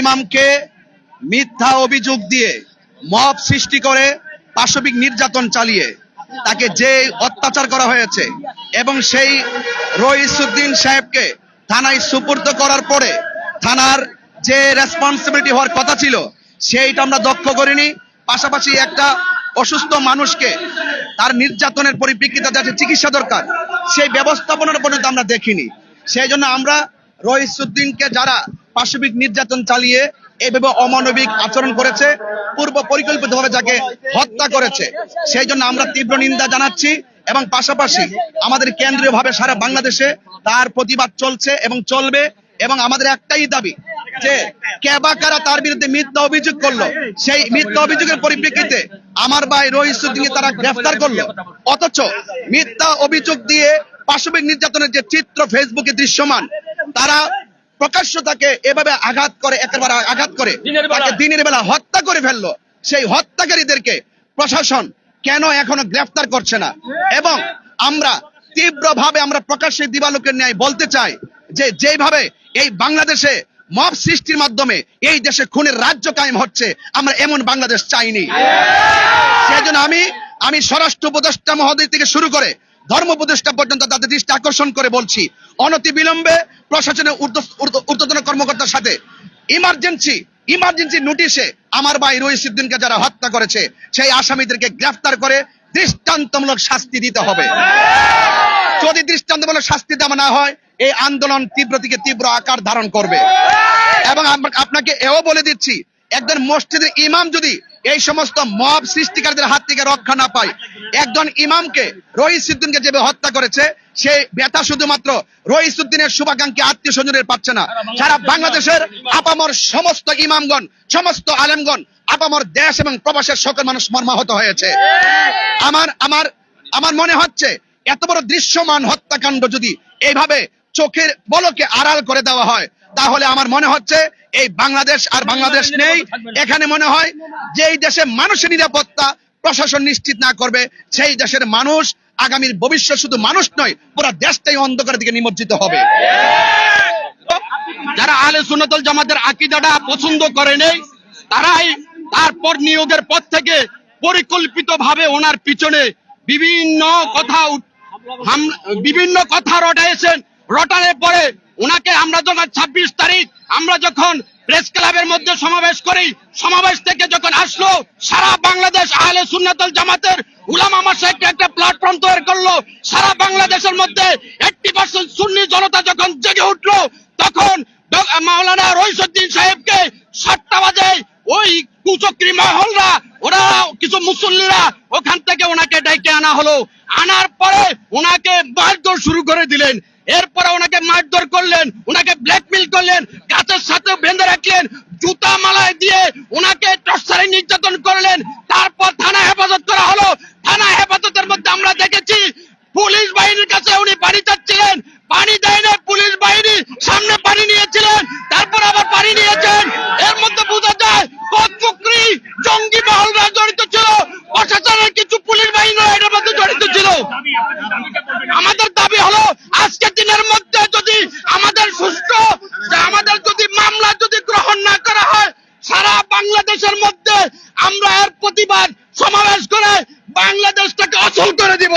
ইমামকে মিথ্যা অভিযোগ দিয়ে মব সৃষ্টি করে পাশবিক নির্যাতন চালিয়ে তাকে যে অত্যাচার করা হয়েছে এবং সেই রইসুদ্দিন সাহেবকে থানায় সুপর্দ করার পরে থানার যে রেসপন্সিবিলিটি হওয়ার কথা ছিল, সেইটা আমরা দক্ষ করিনি। পাশাপাশি একটা অসুস্থ মানুষকে তার নির্যাতনের পরিপ্রেক্ষিতে যাতে চিকিৎসা দরকার, সেই ব্যবস্থাপনার পর্যন্ত আমরা দেখিনি। সেই জন্য আমরা রহিসুদ্দিনকে যারা পাশবিক নির্যাতন চালিয়ে এইভাবে অমানবিক আচরণ করেছে, পূর্ব পরিকল্পিতভাবে যাকে হত্যা করেছে। সেই জন্য আমরা তীব্র নিন্দা জানাচ্ছি এবং পাশাপাশি আমাদের কেন্দ্রীয় ভাবে সারা বাংলাদেশে তার প্রতিবাদ চলছে এবং চলবে এবং আমাদের একটাই দাবি যে কেবা কারা তার বিরুদ্ধে মিথ্যা অভিযোগ করল, সেই মিথ্যা অভিযোগের পরিপ্রেক্ষিতে আমার ভাই রহিসুদ্দিনকে তারা গ্রেফতার করল। অথচ মিথ্যা অভিযোগ দিয়ে পাশবিক নির্যাতনের যে চিত্র ফেসবুকে দৃশ্যমান, তারা প্রকাশ্য তাকে এভাবে আঘাত করে একেবারে আঘাত করে। তাকে দিনের বেলা হত্যা করে ফেলল। সেই হত্যাকারীদেরকে প্রশাসন কেন এখনও গ্রেফতার করছে না? এবং আমরা তীব্রভাবে আমরা প্রকাশ্যে দিবালোকের ন্যায় বলতে চাই যে যেভাবে এই বাংলাদেশে মব সৃষ্টির মাধ্যমে এই দেশে খুনের রাজ্য কায়েম হচ্ছে আমরা এমন বাংলাদেশ চাইনি। সেই জন্য আমি আমি স্বরাষ্ট্র উপদেষ্টা মহোদয় থেকে শুরু করে ধর্ম উপদেষ্টা পর্যন্ত তাদের দৃষ্টি আকর্ষণ করে বলছি, অনতি বিলম্বে প্রশাসনের ঊর্ধ্ব- ঊর্ধ্ব- ঊর্ধ্বতন কর্মকর্তার সাথে ইমার্জেন্সি ইমার্জেন্সি নোটিশে আমার ভাই রহিসুদ্দিনকে যারা হত্যা করেছে, সেই আসামিদেরকে গ্রেফতার করে দৃষ্টান্তমূলক শাস্তি দিতে হবে। যদি দৃষ্টান্তমূলক শাস্তি দেওয়া না হয়, এই আন্দোলন তীব্র থেকে তীব্র আকার ধারণ করবে। এবং আপনাকে এও বলে দিচ্ছি, একজন মসজিদের ইমাম যদি এই সমস্ত মব সৃষ্টিকারীদের হাত থেকে রক্ষা না পায়। একজন ইমামকে রহিসুদ্দিনকে যেভাবে হত্যা করেছে সে ব্যথা শুধুমাত্র রহিসুদ্দিনের শুভাকাঙ্ক্ষী আত্মীয় স্বজনের পাচ্ছে না। সারা বাংলাদেশের আপামর সমস্ত ইমামগণ, সমস্ত আলেমগণ, আপামর দেশ এবং প্রবাসের সকল মানুষ মর্মাহত হয়েছে। আমার আমার আমার মনে হচ্ছে এত বড় দৃশ্যমান হত্যাকাণ্ড যদি এইভাবে চোখের বলকে আড়াল করে দেওয়া হয়, তাহলে আমার মনে হচ্ছে এই বাংলাদেশ আর বাংলাদেশ নেই। এখানে মনে হয় যে এই দেশে মানুষের নিরাপত্তা প্রশাসন নিশ্চিত না করবে সেই দেশের মানুষ আগামীর ভবিষ্যৎ শুধু মানুষ নয় পুরো দেশটাই অন্ধকারের দিকে নিমজ্জিত হবে। যারা আলে সুন্নতল জামাতের আকিদাটা পছন্দ করে নেই তারাই তারপর নিয়োগের পর থেকে পরিকল্পিত ভাবে ওনার পিছনে বিভিন্ন কথা বিভিন্ন কথা রটাইছেন। রটানোর পরে ওনাকে আমরা যখন ছাব্বিশ তারিখ আমরা যখন প্রেস ক্লাবের মধ্যে সমাবেশ করি, সমাবেশ থেকে যখন আসলো, সারা বাংলাদেশ আহলে সুন্নাতল জামাতের উলামা মাসাইকে একটা প্ল্যাটফর্ম তৈরি করল। সারা বাংলাদেশের মধ্যে এইটটি পার্সেন্ট সুন্নি জনতা যখন জেগে উঠল, তখন মাওলানা রইসুদ্দিন সাহেবকে সাতটা বাজে ওই কুচক্রি মহলরা, ওরা কিছু মুসল্লিরা ওখান থেকে ওনাকে ডেকে আনা হলো। আনার পরে ওনাকে মারধর শুরু করে দিলেন। এরপরে ওনাকে মারধর করলেন, ওনাকে ব্ল্যাকমেল করলেন, গাছের সাথে বেঁধে রাখলেন, জুতা মালায় দিয়ে ওনাকে টসারে নির্যাতন করলেন। তারপর থানা হেফাজত করা হলো। থানা হেফাজতের মধ্যে আমরা দেখেছি, পুলিশ বাহিনীর কাছে উনি বাড়ি চাচ্ছিলেন পানি দেয় আমরা এর প্রতিবাদ সমাবেশ করে বাংলাদেশটাকে অচল করে দিব।